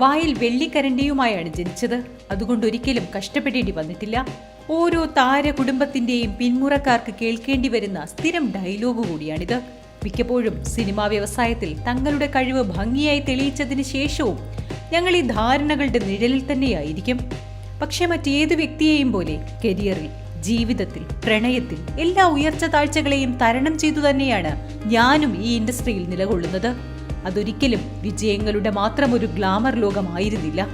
വായിൽ വെള്ളിക്കരണ്ടിയുമായാണ് ജനിച്ചത്. അതുകൊണ്ട് ഒരിക്കലും കഷ്ടപ്പെടേണ്ടി വന്നിട്ടില്ല. ഓരോ താര കുടുംബത്തിന്റെയും പിന്മുറക്കാർക്ക് കേൾക്കേണ്ടി വരുന്ന സ്ഥിരം ഡയലോഗ് കൂടിയാണിത്. മിക്കപ്പോഴും സിനിമാ വ്യവസായത്തിൽ തങ്ങളുടെ കഴിവ് ഭംഗിയായി തെളിയിച്ചതിന് ശേഷവും ഞങ്ങൾ ഈ ധാരണകളുടെ നിഴലിൽ തന്നെയായിരിക്കും. പക്ഷെ മറ്റേത് വ്യക്തിയെയും പോലെ കരിയറിൽ ജീവിതത്തിൽ പ്രണയത്തിൽ എല്ലാ ഉയർച്ച താഴ്ചകളെയും തരണം ചെയ്തു തന്നെയാണ് ഞാനും ഈ ഇൻഡസ്ട്രിയിൽ നിലകൊള്ളുന്നത്. അതൊരിക്കലും വിജയങ്ങളുടെ മാത്രം ഒരു ഗ്ലാമർ ലോകമായിരുന്നില്ല.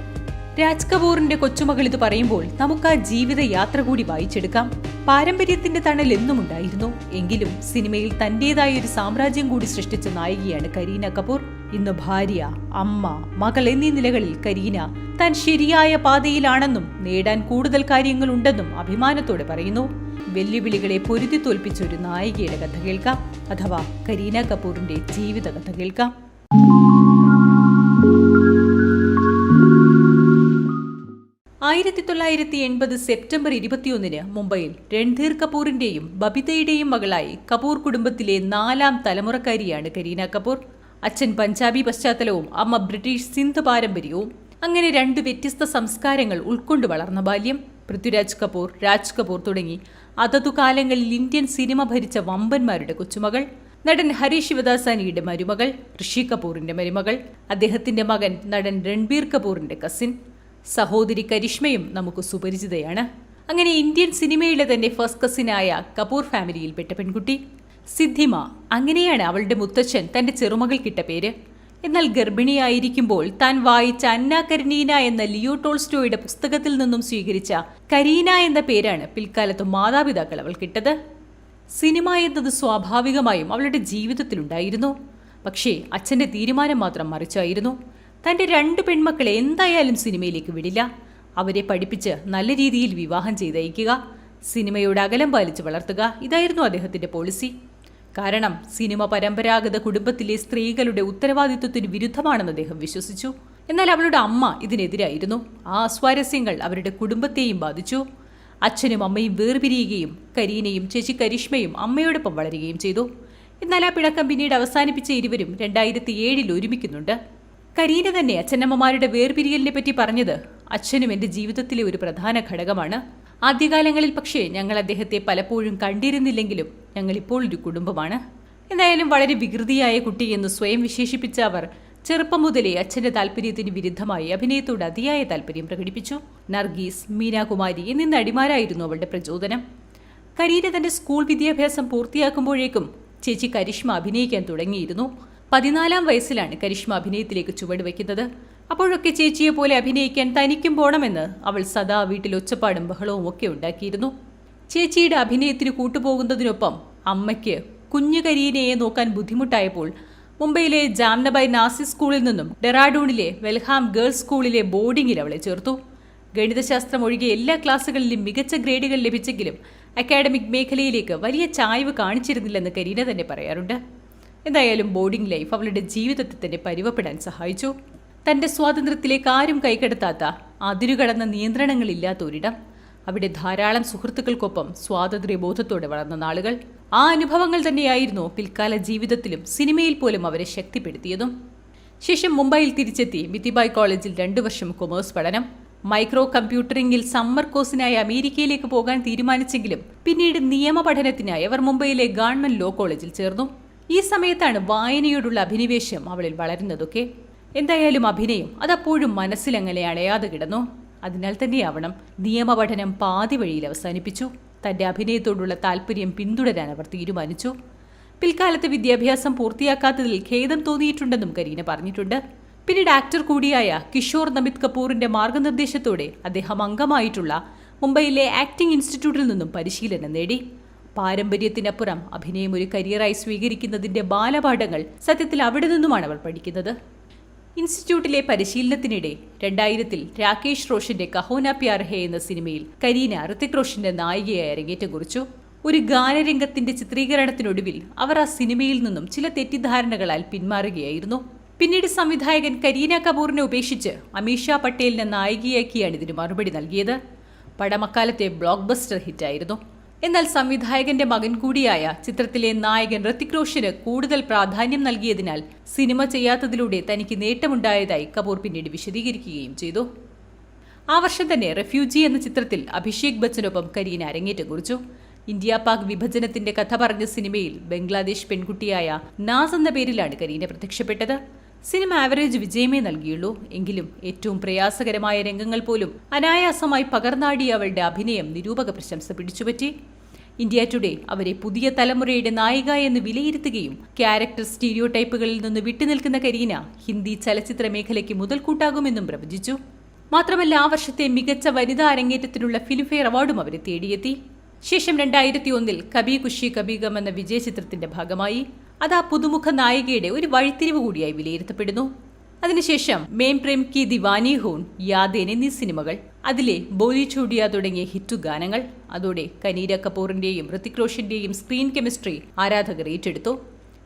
രാജ് കപൂറിന്റെ കൊച്ചുമകൾ ഇത് പറയുമ്പോൾ നമുക്ക് ആ ജീവിത യാത്ര കൂടി വായിച്ചെടുക്കാം. പാരമ്പര്യത്തിന്റെ തണൽ എന്നും ഉണ്ടായിരുന്നു എങ്കിലും സിനിമയിൽ തന്റേതായ ഒരു സാമ്രാജ്യം കൂടി സൃഷ്ടിച്ച നായികയാണ് കരീന കപൂർ. ഇന്ന് ഭാര്യ അമ്മ മകൾ എന്നീ നിലകളിൽ കരീന താൻ ശരിയായ പാതയിലാണെന്നും നേടാൻ കൂടുതൽ കാര്യങ്ങളുണ്ടെന്നും അഭിമാനത്തോടെ പറയുന്നു. വെല്ലുവിളികളെ പൊരുതി തോൽപ്പിച്ച ഒരു നായികയുടെ കഥ കേൾക്കാം. അഥവാ കരീന കപൂറിന്റെ ജീവിത കഥ കേൾക്കാം. ആയിരത്തി തൊള്ളായിരത്തി എൺപത് സെപ്റ്റംബർ ഇരുപത്തിയൊന്നിന് മുംബൈയിൽ രൺധീർ കപൂറിന്റെയും ബബിതയുടെയും മകളായി കപൂർ കുടുംബത്തിലെ നാലാം തലമുറക്കാരിയാണ് കരീന കപൂർ. അച്ഛൻ പഞ്ചാബി പശ്ചാത്തലവും അമ്മ ബ്രിട്ടീഷ് സിന്ധ് പാരമ്പര്യവും. അങ്ങനെ രണ്ട് വ്യത്യസ്ത സംസ്കാരങ്ങൾ ഉൾക്കൊണ്ട് വളർന്ന ബാല്യം. പൃഥ്വിരാജ് കപൂർ രാജ് കപൂർ തുടങ്ങി അതതു കാലങ്ങളിൽ ഇന്ത്യൻ സിനിമ ഭരിച്ച വമ്പന്മാരുടെ കൊച്ചുമകൾ. നടൻ ഹരീഷ് ശിവദാസാനിയുടെ മരുമകൾ ഋഷി കപൂറിന്റെ മരുമകൾ. അദ്ദേഹത്തിന്റെ മകൻ നടൻ രൺബീർ കപൂറിന്റെ കസിൻ സഹോദരി കരിഷ്മയും നമുക്ക് സുപരിചിതയാണ്. അങ്ങനെ ഇന്ത്യൻ സിനിമയിലെ തന്നെ ഫസ്റ്റ് കസിനായ കപൂർ ഫാമിലിയിൽപ്പെട്ട പെൺകുട്ടി. സിദ്ധിമ അങ്ങനെയാണ് അവളുടെ മുത്തച്ഛൻ തന്റെ ചെറുമകൾക്കിട്ട പേര്. എന്നാൽ ഗർഭിണിയായിരിക്കുമ്പോൾ താൻ വായിച്ച അന്ന കരീന എന്ന ലിയോ ടോൾസ്റ്റോയുടെ പുസ്തകത്തിൽ നിന്നും സ്വീകരിച്ച കരീന എന്ന പേരാണ് പിൽക്കാലത്ത് മാതാപിതാക്കൾ അവൾക്കിട്ടത് സിനിമ എന്നത് സ്വാഭാവികമായും അവളുടെ ജീവിതത്തിലുണ്ടായിരുന്നു. പക്ഷേ അച്ഛന്റെ തീരുമാനം മാത്രം മറിച്ചായിരുന്നു. തന്റെ രണ്ട് പെൺമക്കളെ എന്തായാലും സിനിമയിലേക്ക് വിടില്ല. അവരെ പഠിപ്പിച്ച് നല്ല രീതിയിൽ വിവാഹം ചെയ്തയക്കുക. സിനിമയോട് അകലം പാലിച്ച് വളർത്തുക. ഇതായിരുന്നു അദ്ദേഹത്തിന്റെ പോളിസി. കാരണം സിനിമ പരമ്പരാഗത കുടുംബത്തിലെ സ്ത്രീകളുടെ ഉത്തരവാദിത്വത്തിന് വിരുദ്ധമാണെന്ന് അദ്ദേഹം വിശ്വസിച്ചു. എന്നാൽ അവളുടെ അമ്മ ഇതിനെതിരായിരുന്നു. ആ അസ്വാരസ്യങ്ങൾ അവരുടെ കുടുംബത്തെയും ബാധിച്ചു. അച്ഛനും അമ്മയും വേർപിരിയുകയും കരീനയും ചേച്ചി കരിഷ്മയും അമ്മയോടൊപ്പം വളരുകയും ചെയ്തു. എന്നാൽ ആ പിണക്കം പിന്നീട് അവസാനിപ്പിച്ച ഇരുവരും രണ്ടായിരത്തി ഏഴിൽ ഒരുമിക്കുന്നുണ്ട്. കരീന തന്നെ അച്ഛനമ്മമാരുടെ വേർപിരിയലിനെ പറ്റി പറഞ്ഞത് അച്ഛനും എന്റെ ജീവിതത്തിലെ ഒരു പ്രധാന ഘടകമാണ്. ആദ്യകാലങ്ങളിൽ പക്ഷേ ഞങ്ങൾ അദ്ദേഹത്തെ പലപ്പോഴും കണ്ടിരുന്നില്ലെങ്കിലും ഞങ്ങൾ ഇപ്പോൾ ഒരു കുടുംബമാണ്. എന്തായാലും വളരെ വികൃതിയായ കുട്ടി എന്ന് സ്വയം വിശേഷിപ്പിച്ച അവർ ചെറുപ്പം മുതലേ അച്ഛന്റെ താല്പര്യത്തിന് വിരുദ്ധമായി അഭിനയത്തോട് അതിയായ താല്പര്യം പ്രകടിപ്പിച്ചു. നർഗീസ് മീനാകുമാരി എന്നീ നടിമാരായിരുന്നു അവളുടെ പ്രചോദനം. കരീന തന്റെ സ്കൂൾ വിദ്യാഭ്യാസം പൂർത്തിയാക്കുമ്പോഴേക്കും ചേച്ചി കരിഷ്മ അഭിനയിക്കാൻ തുടങ്ങിയിരുന്നു. പതിനാലാം വയസ്സിലാണ് കരിഷ്മ അഭിനയത്തിലേക്ക് ചുവടുവെക്കുന്നത് അപ്പോഴൊക്കെ ചേച്ചിയെ പോലെ അഭിനയിക്കാൻ തനിക്കും പോണമെന്ന് അവൾ സദാ വീട്ടിൽ ഒച്ചപ്പാടും ബഹളവും ഒക്കെ ഉണ്ടാക്കിയിരുന്നു. ചേച്ചിയുടെ അഭിനയത്തിന് കൂട്ടുപോകുന്നതിനൊപ്പം അമ്മയ്ക്ക് കുഞ്ഞു കരീനയെ നോക്കാൻ ബുദ്ധിമുട്ടായപ്പോൾ മുംബൈയിലെ ജാംനബായ് നാസി സ്കൂളിൽ നിന്നും ഡെറാഡൂണിലെ വെൽഹാം ഗേൾസ് സ്കൂളിലെ ബോർഡിംഗിൽ അവളെ ചേർത്തു. ഗണിതശാസ്ത്രം ഒഴികെ എല്ലാ ക്ലാസ്സുകളിലും മികച്ച ഗ്രേഡുകൾ ലഭിച്ചെങ്കിലും അക്കാഡമിക് മേഖലയിലേക്ക് വലിയ ചായ്വ് കാണിച്ചിരുന്നില്ലെന്ന് കരീന തന്നെ പറയാറുണ്ട്. എന്തായാലും ബോർഡിംഗ് ലൈഫ് അവളുടെ ജീവിതത്തെ തന്നെ പരുവപ്പെടാൻ സഹായിച്ചു. തന്റെ സ്വാതന്ത്ര്യത്തിലേക്ക് ആരും കൈകടത്താത്ത അതിരുകടന്ന നിയന്ത്രണങ്ങളില്ലാത്ത ഒരിടം അവിടെ ധാരാളം സുഹൃത്തുക്കൾക്കൊപ്പം സ്വാതന്ത്ര്യബോധത്തോടെ വളർന്ന നാളുകൾ. ആ അനുഭവങ്ങൾ തന്നെയായിരുന്നു പിൽക്കാല ജീവിതത്തിലും സിനിമയിൽ പോലും അവരെ ശക്തിപ്പെടുത്തിയതും. ശേഷം മുംബൈയിൽ തിരിച്ചെത്തി മിതിബായ് കോളേജിൽ രണ്ടു വർഷം കൊമേഴ്സ് പഠനം. മൈക്രോ കമ്പ്യൂട്ടറിംഗിൽ സമ്മർ കോഴ്സിനായി അമേരിക്കയിലേക്ക് പോകാൻ തീരുമാനിച്ചെങ്കിലും പിന്നീട് നിയമ പഠനത്തിനായി അവർ മുംബൈയിലെ ഗവൺമെന്റ് ലോ കോളേജിൽ ചേർന്നു. ഈ സമയത്താണ് വായനയോടുള്ള അഭിനിവേശം അവളിൽ വളരുന്നതൊക്കെ. എന്തായാലും അഭിനയം അതപ്പോഴും മനസ്സിലങ്ങനെ അണയാതെ കിടന്നു? അതിനാൽ തന്നെയാവണം നിയമപഠനം പാതി വഴിയിൽ അവസാനിപ്പിച്ചു. തന്റെ അഭിനയത്തോടുള്ള താല്പര്യം പിന്തുടരാൻ അവർ തീരുമാനിച്ചു. പിൽക്കാലത്ത് വിദ്യാഭ്യാസം പൂർത്തിയാക്കാത്തതിൽ ഖേദം തോന്നിയിട്ടുണ്ടെന്നും കരീന പറഞ്ഞിട്ടുണ്ട്. പിന്നീട് ആക്ടർ കൂടിയായ കിഷോർ നമിത് കപൂറിന്റെ മാർഗനിർദ്ദേശത്തോടെ അദ്ദേഹം അംഗമായിട്ടുള്ള മുംബൈയിലെ ആക്ടിംഗ് ഇൻസ്റ്റിറ്റ്യൂട്ടിൽ നിന്നും പരിശീലനം നേടി. പാരമ്പര്യത്തിനപ്പുറം അഭിനയം ഒരു കരിയറായി സ്വീകരിക്കുന്നതിന്റെ ബാലപാഠങ്ങൾ സത്യത്തിൽ അവിടെ നിന്നുമാണ് അവൾ പഠിക്കുന്നത്. ഇൻസ്റ്റിറ്റ്യൂട്ടിലെ പരിശീലനത്തിനിടെ രണ്ടായിരത്തിൽ രാകേഷ് റോഷന്റെ കഹോന പ്യാർ ഹേ എന്ന സിനിമയിൽ കരീന ഋത്തിക് റോഷന്റെ നായികയായി അരങ്ങേറ്റം കുറിച്ചു. ഒരു ഗാനരംഗത്തിന്റെ ചിത്രീകരണത്തിനൊടുവിൽ അവർ ആ സിനിമയിൽ നിന്നും ചില തെറ്റിദ്ധാരണകളാൽ പിന്മാറുകയായിരുന്നു. പിന്നീട് സംവിധായകൻ കരീന കപൂറിനെ ഉപേക്ഷിച്ച് അമീഷ പട്ടേലിനെ നായികയാക്കിയാണ് ഇതിന് മറുപടി നൽകിയത്. പടമക്കാലത്തെ ബ്ലോക്ക് ബസ്റ്റർ ഹിറ്റായിരുന്നു. എന്നാൽ സംവിധായകന്റെ മകൻ കൂടിയായ ചിത്രത്തിലെ നായകൻ ഋത്തിക് റോഷന് കൂടുതൽ പ്രാധാന്യം നൽകിയതിനാൽ സിനിമ ചെയ്യാത്തതിലൂടെ തനിക്ക് നേട്ടമുണ്ടായതായി കപൂർ പിന്നീട് വിശദീകരിക്കുകയും ചെയ്തു. ആ വർഷം തന്നെ റെഫ്യൂജി എന്ന ചിത്രത്തിൽ അഭിഷേക് ബച്ചനൊപ്പം കരീന അരങ്ങേറ്റം കുറിച്ചു. ഇന്ത്യ പാക് വിഭജനത്തിന്റെ കഥ പറഞ്ഞ സിനിമയിൽ ബംഗ്ലാദേശ് പെൺകുട്ടിയായ നാസ് എന്ന പേരിലാണ് കരീന പ്രത്യക്ഷപ്പെട്ടത്. സിനിമ ആവറേജ് വിജയമേ നൽകിയുള്ളൂ. എങ്കിലും ഏറ്റവും പ്രയാസകരമായ രംഗങ്ങൾ പോലും അനായാസമായി പകർന്നാടിയ അവളുടെ അഭിനയം നിരൂപക പ്രശംസ പിടിച്ചുപറ്റി. ഇന്ത്യ ടുഡേ അവരെ പുതിയ തലമുറയുടെ നായിക എന്ന് വിലയിരുത്തുകയും ക്യാരക്ടർ സ്റ്റീരിയോ ടൈപ്പുകളിൽ നിന്ന് വിട്ടുനിൽക്കുന്ന കരീന ഹിന്ദി ചലച്ചിത്ര മേഖലയ്ക്ക് മുതൽക്കൂട്ടാകുമെന്നും പ്രവചിച്ചു. മാത്രമല്ല ആ വർഷത്തെ മികച്ച വനിതാ അരങ്ങേറ്റത്തിനുള്ള ഫിലിംഫെയർ അവാർഡും അവരെ തേടിയെത്തി. ശേഷം രണ്ടായിരത്തി ഒന്നിൽ കബി ഖുഷി കബീഗം എന്ന വിജയ ചിത്രത്തിന്റെ ഭാഗമായി. അത് ആ പുതുമുഖ നായികയുടെ ഒരു വഴിത്തിരിവ് കൂടിയായി വിലയിരുത്തപ്പെടുന്നു. അതിനുശേഷം മേം പ്രേം കി ദിവാനി ഹോൺ യാദേൻ എന്നീ സിനിമകൾ. അതിലെ ബോലി ചൂടിയ തുടങ്ങിയ ഹിറ്റു ഗാനങ്ങൾ അതോടെ കനീര കപൂറിന്റെയും ഋതിക് റോഷിന്റെയും സ്ക്രീൻ കെമിസ്ട്രി ആരാധകർ ഏറ്റെടുത്തു.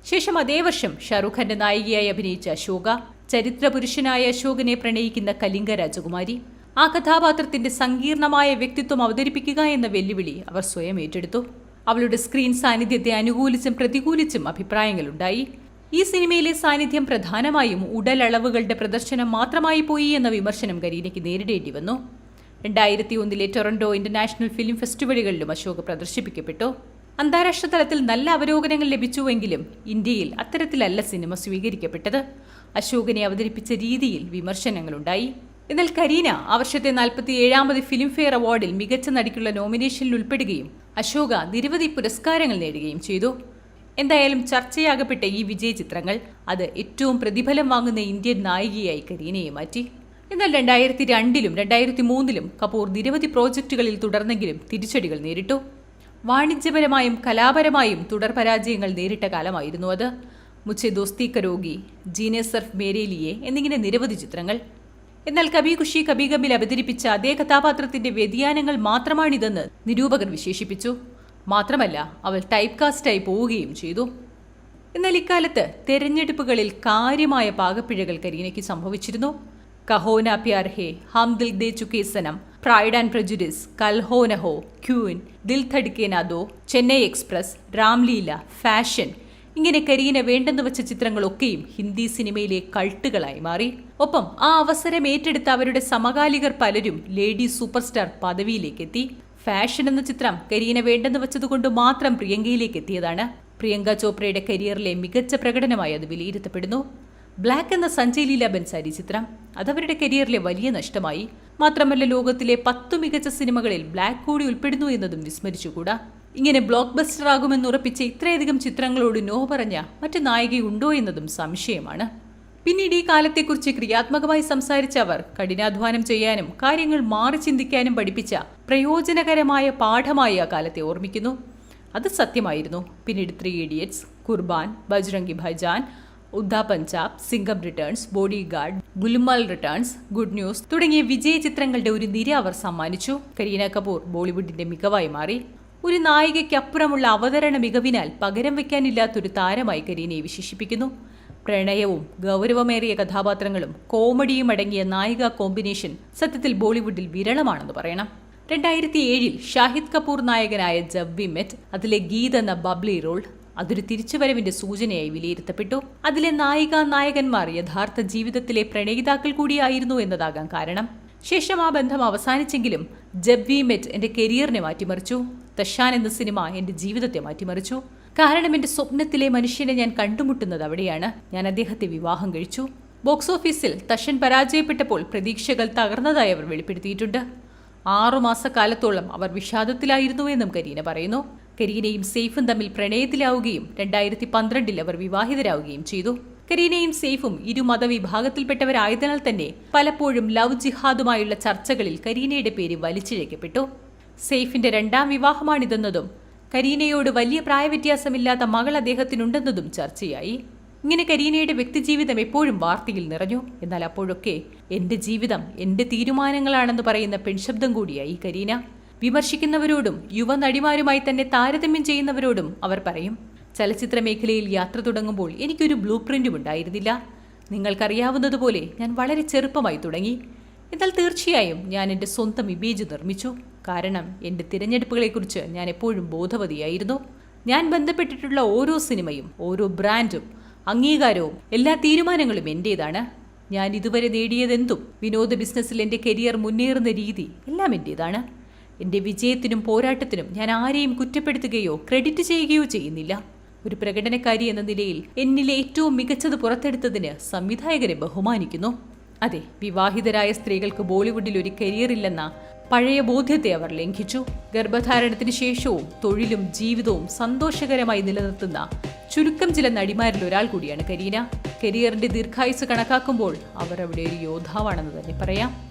ശേഷം അതേ വർഷം ഷാറുഖ് ഖാന്റെ നായികയായി അഭിനയിച്ച അശോക ചരിത്രപുരുഷനായ അശോകനെ പ്രണയിക്കുന്ന കലിംഗ രാജകുമാരി. ആ കഥാപാത്രത്തിന്റെ സങ്കീർണമായ വ്യക്തിത്വം അവതരിപ്പിക്കുക എന്ന വെല്ലുവിളി അവർ സ്വയം ഏറ്റെടുത്തു. അവളുടെ സ്ക്രീൻ സാന്നിധ്യത്തെ അനുകൂലിച്ചും പ്രതികൂലിച്ചും അഭിപ്രായങ്ങളുണ്ടായി. ഈ സിനിമയിലെ സാന്നിധ്യം പ്രധാനമായും ഉടലളവുകളുടെ പ്രദർശനം മാത്രമായി പോയി എന്ന വിമർശനം കരീനയ്ക്ക് നേരിടേണ്ടി വന്നു. രണ്ടായിരത്തി ഒന്നിലെ ടൊറന്റോ ഇന്റർനാഷണൽ ഫിലിം ഫെസ്റ്റിവലുകളിലും അശോക് പ്രദർശിപ്പിക്കപ്പെട്ടു. അന്താരാഷ്ട്ര തലത്തിൽ നല്ല അവലോകനങ്ങൾ ലഭിച്ചുവെങ്കിലും ഇന്ത്യയിൽ അത്തരത്തിലല്ല സിനിമ സ്വീകരിക്കപ്പെട്ടത്. അശോകനെ അവതരിപ്പിച്ച രീതിയിൽ വിമർശനങ്ങളുണ്ടായി. എന്നാൽ കരീന ആ വർഷത്തെ നാൽപ്പത്തി ഏഴാമത് ഫിലിംഫെയർ അവാർഡിൽ മികച്ച നടിക്കുള്ള നോമിനേഷനിൽ ഉൾപ്പെടുകയും അശോക നിരവധി പുരസ്കാരങ്ങൾ നേടുകയും ചെയ്തു. എന്തായാലും ചർച്ചയാകപ്പെട്ട ഈ വിജയ ചിത്രങ്ങൾ അത് ഏറ്റവും പ്രതിഫലം വാങ്ങുന്ന ഇന്ത്യൻ നായികയായി കരീനയെ മാറ്റി. എന്നാൽ രണ്ടായിരത്തി രണ്ടിലും രണ്ടായിരത്തി മൂന്നിലും കപൂർ നിരവധി പ്രോജക്റ്റുകളിൽ തുടർന്നെങ്കിലും തിരിച്ചടികൾ നേരിട്ടു. വാണിജ്യപരമായും കലാപരമായും തുടർ പരാജയങ്ങൾ നേരിട്ട കാലമായിരുന്നു അത്. മുച്ചെ ദോസ്തി കരോഗി ജീനെ സർഫ് മേരേലിയെ എന്നിങ്ങനെ നിരവധി ചിത്രങ്ങൾ. എന്നാൽ കബി ഖുഷി കബി ഗമിൽ അവതരിപ്പിച്ച അതേ കഥാപാത്രത്തിന്റെ വ്യതിയാനങ്ങൾ മാത്രമാണിതെന്ന് നിരൂപകർ വിശേഷിപ്പിച്ചു. മാത്രമല്ല അവൾ ടൈപ്പ് കാസ്റ്റായി പോവുകയും ചെയ്തു. എന്നാൽ ഇക്കാലത്ത് തെരഞ്ഞെടുപ്പുകളിൽ കാര്യമായ പാകപ്പിഴകൾ കരീനയ്ക്ക് സംഭവിച്ചിരുന്നു. Kaho Naa Pyaar Hai Hum Dil De Chuke Sanam pride and prejudice Kal Ho Naa Ho queen Dil Dhadakne Do Chennai express Ramleela fashion ഇങ്ങനെ കരീന വേണ്ടെന്ന് വെച്ച ചിത്രങ്ങളൊക്കെയും ഹിന്ദി സിനിമയിലെ കൾട്ടുകളായി മാറി. ഒപ്പം ആ അവസരം ഏറ്റെടുത്ത അവരുടെ സമകാലികർ പലരും ലേഡി സൂപ്പർ സ്റ്റാർ പദവിയിലേക്ക് എത്തി ഫാഷൻ എന്ന ചിത്രം കരീന വേണ്ടെന്ന് വെച്ചതുകൊണ്ട് മാത്രം പ്രിയങ്കയിലേക്ക് എത്തിയതാണ് പ്രിയങ്ക ചോപ്രയുടെ കരിയറിലെ മികച്ച പ്രകടനമായി അത് വിലയിരുത്തപ്പെടുന്നു. ബ്ലാക്ക് എന്ന സഞ്ജയ് ലീല ബൻസാരി ചിത്രം. അതവരുടെ കരിയറിലെ വലിയ നഷ്ടമായി. മാത്രമല്ല ലോകത്തിലെ പത്തു മികച്ച സിനിമകളിൽ ബ്ലാക്ക് കൂടി ഉൾപ്പെടുന്നു എന്നതും വിസ്മരിച്ചുകൂടാ. ഇങ്ങനെ ബ്ലോക്ക് ബസ്റ്റർ ആകുമെന്ന് ഉറപ്പിച്ച ഇത്രയധികം ചിത്രങ്ങളോട് നോ പറഞ്ഞ മറ്റു നായികയുണ്ടോ എന്നതും സംശയമാണ്. പിന്നീട് ഈ കാലത്തെക്കുറിച്ച് ക്രിയാത്മകമായി സംസാരിച്ച അവർ കഠിനാധ്വാനം ചെയ്യാനും കാര്യങ്ങൾ മാറി ചിന്തിക്കാനും പഠിപ്പിച്ച പ്രയോജനകരമായ പാഠമായി ആ കാലത്തെ ഓർമ്മിക്കുന്നു. അത് സത്യമായിരുന്നു. പിന്നീട് three idiots Kurbaan Bajrangi Bhaijaan Udta Punjab Singham returns bodyguard Golmaal returns good news തുടങ്ങിയ വിജയ ചിത്രങ്ങളുടെ ഒരു നിര അവർ സമ്മാനിച്ചു. കരീന കപൂർ ബോളിവുഡിന്റെ മികവായി മാറി. ഒരു നായികയ്ക്കപ്പുറമുള്ള അവതരണ മികവിനാൽ പകരം വയ്ക്കാനില്ലാത്തൊരു താരമായി കരീനയെ വിശേഷിപ്പിക്കുന്നു. പ്രണയവും ഗൗരവമേറിയ കഥാപാത്രങ്ങളും കോമഡിയും അടങ്ങിയ നായിക കോമ്പിനേഷൻ സത്യത്തിൽ ബോളിവുഡിൽ വിരളമാണെന്ന് പറയണം. രണ്ടായിരത്തി ഏഴിൽ ഷാഹിദ് കപൂർ നായകനായ ജബ് വിമെറ്റ് അതിലെ ഗീത് എന്ന ബബ്ലി റോൾ അതൊരു തിരിച്ചുവരവിന്റെ സൂചനയായി വിലയിരുത്തപ്പെട്ടു. അതിലെ നായിക നായകന്മാർ യഥാർത്ഥ ജീവിതത്തിലെ പ്രണയിതാക്കൾ കൂടിയായിരുന്നു എന്നതാകാം കാരണം. ശേഷം ആ ബന്ധം അവസാനിച്ചെങ്കിലും ജബ് വി മെറ്റ് എന്റെ കരിയറിനെ മാറ്റിമറിച്ചു. തഷാൻ എന്ന സിനിമ എന്റെ ജീവിതത്തെ മാറ്റിമറിച്ചു. കാരണം എന്റെ സ്വപ്നത്തിലെ മനുഷ്യനെ ഞാൻ കണ്ടുമുട്ടുന്നത് അവിടെയാണ്. ഞാൻ അദ്ദേഹത്തെ വിവാഹം കഴിച്ചു. ബോക്സ് ഓഫീസിൽ തഷൻ പരാജയപ്പെട്ടപ്പോൾ പ്രതീക്ഷകൾ തകർന്നതായി അവർ വെളിപ്പെടുത്തിയിട്ടുണ്ട്. ആറുമാസക്കാലത്തോളം അവർ വിഷാദത്തിലായിരുന്നു എന്നും കരീന പറയുന്നു. കരീനയും സെയ്ഫും തമ്മിൽ പ്രണയത്തിലാവുകയും രണ്ടായിരത്തി പന്ത്രണ്ടിൽ അവർ വിവാഹിതരാവുകയും ചെയ്തു. കരീനയും സെയ്ഫും ഇരു മതവിഭാഗത്തിൽപ്പെട്ടവരായതിനാൽ തന്നെ പലപ്പോഴും ലവ് ജിഹാദുമായുള്ള ചർച്ചകളിൽ കരീനയുടെ പേര് വലിച്ചിഴക്കപ്പെട്ടു. സെയ്ഫിന്റെ രണ്ടാം വിവാഹമാണിതെന്നതും കരീനയോട് വലിയ പ്രായവ്യത്യാസമില്ലാത്ത മകൾ അദ്ദേഹത്തിനുണ്ടെന്നതും ചർച്ചയായി. ഇങ്ങനെ കരീനയുടെ വ്യക്തിജീവിതം എപ്പോഴും വാർത്തയിൽ നിറഞ്ഞു. എന്നാൽ അപ്പോഴൊക്കെ എന്റെ ജീവിതം എന്റെ തീരുമാനങ്ങളാണെന്ന് പറയുന്ന പെൺശബ്ദം കൂടിയായി കരീന. വിമർശിക്കുന്നവരോടും യുവ നടിമാരുമായി തന്നെ താരതമ്യം ചെയ്യുന്നവരോടും അവർ പറയും. ചലച്ചിത്ര മേഖലയിൽ യാത്ര തുടങ്ങുമ്പോൾ എനിക്കൊരു ബ്ലൂ പ്രിന്റും ഉണ്ടായിരുന്നില്ല. നിങ്ങൾക്കറിയാവുന്നതുപോലെ ഞാൻ വളരെ ചെറുപ്പമായി തുടങ്ങി. എന്നാൽ തീർച്ചയായും ഞാൻ എന്റെ സ്വന്തം ഇമേജ് നിർമ്മിച്ചു. കാരണം എന്റെ തിരഞ്ഞെടുപ്പുകളെക്കുറിച്ച് ഞാൻ എപ്പോഴും ബോധവതിയായിരുന്നു. ഞാൻ ബന്ധപ്പെട്ടിട്ടുള്ള ഓരോ സിനിമയും ഓരോ ബ്രാൻഡും അംഗീകാരവും എല്ലാ തീരുമാനങ്ങളും എന്റേതാണ്. ഞാൻ ഇതുവരെ നേടിയതെന്തും വിനോദ ബിസിനസ്സിൽ എന്റെ കരിയർ മുന്നേറുന്ന രീതി എല്ലാം എന്റേതാണ്. എന്റെ വിജയത്തിനും പോരാട്ടത്തിനും ഞാൻ ആരെയും കുറ്റപ്പെടുത്തുകയോ ക്രെഡിറ്റ് ചെയ്യുകയോ ചെയ്യുന്നില്ല. ഒരു പ്രകടനക്കാരി എന്ന നിലയിൽ എന്നിലെ ഏറ്റവും മികച്ചത് പുറത്തെടുത്തതിന് സംവിധായകരെ ബഹുമാനിക്കുന്നു. അതെ വിവാഹിതരായ സ്ത്രീകൾക്ക് ബോളിവുഡിൽ ഒരു കരിയർ ഇല്ലെന്ന പഴയ ബോധ്യത്തെ അവർ ലംഘിച്ചു. ഗർഭധാരണത്തിന് ശേഷവും തൊഴിലും ജീവിതവും സന്തോഷകരമായി നിലനിർത്തുന്ന ചുരുക്കം ചില നടിമാരിൽ ഒരാൾ കൂടിയാണ് കരീന. കരിയറിന്റെ ദീർഘായുസ് കണക്കാക്കുമ്പോൾ അവർ അവിടെ ഒരു യോദ്ധാവാണെന്ന് തന്നെ പറയാം.